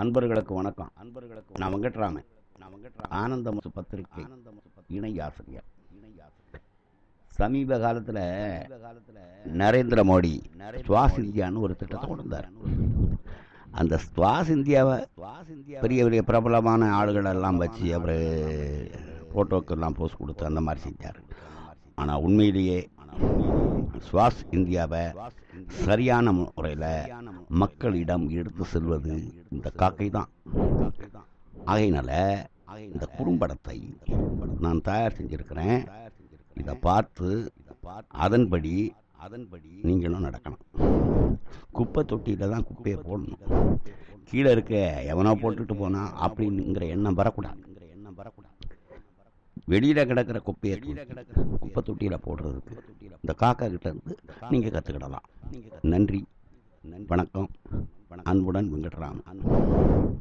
அன்பர்களுக்கு வணக்கம். அன்பர்களுக்கு நான் வெங்கட்ராமன் நான் வெங்கட்ராமன் ஆனந்தமுசு பத்திரிகை இணை ஆசிரியர். சமீப காலத்தில் நரேந்திர மோடி சுவாஸ் இந்தியான்னு ஒரு திட்டத்தை கொண்டு வந்தார் அந்த சுவாஸ் இந்தியாவை பெரிய பெரிய பிரபலமான ஆளுகள் எல்லாம் வச்சு அவர் ஃபோட்டோக்கெல்லாம் போஸ்ட் கொடுத்து அந்த மாதிரி செஞ்சார். ஆனால் உண்மையிலேயே சுவாஸ் இந்தியாவை சரியான முறையில் மக்களிடம் எடுத்து செல்வது இந்த காக்கை தான் ஆகையினால இந்த குறும்படத்தை நான் தயார் செஞ்சிருக்கிறேன். இதை பார்த்து அதன்படி அதன்படி நீங்களும் நடக்கணும். குப்பை தொட்டியில் தான் குப்பையை போடணும். கீழே இருக்க எவனோ போட்டுட்டு போனா அப்படிங்கிற எண்ணம் வரக்கூடாது. எண்ணம் வரக்கூடாது. வெளியில் கிடக்கிற குப்பையை குப்பை தொட்டியில் போடுறதுக்கு இந்த காக்கா கிட்ட இருந்து நீங்கள் கற்றுக்கிடலாம் நன்றி. வணக்கம். அன்புடன் வெங்கட்ராமன்.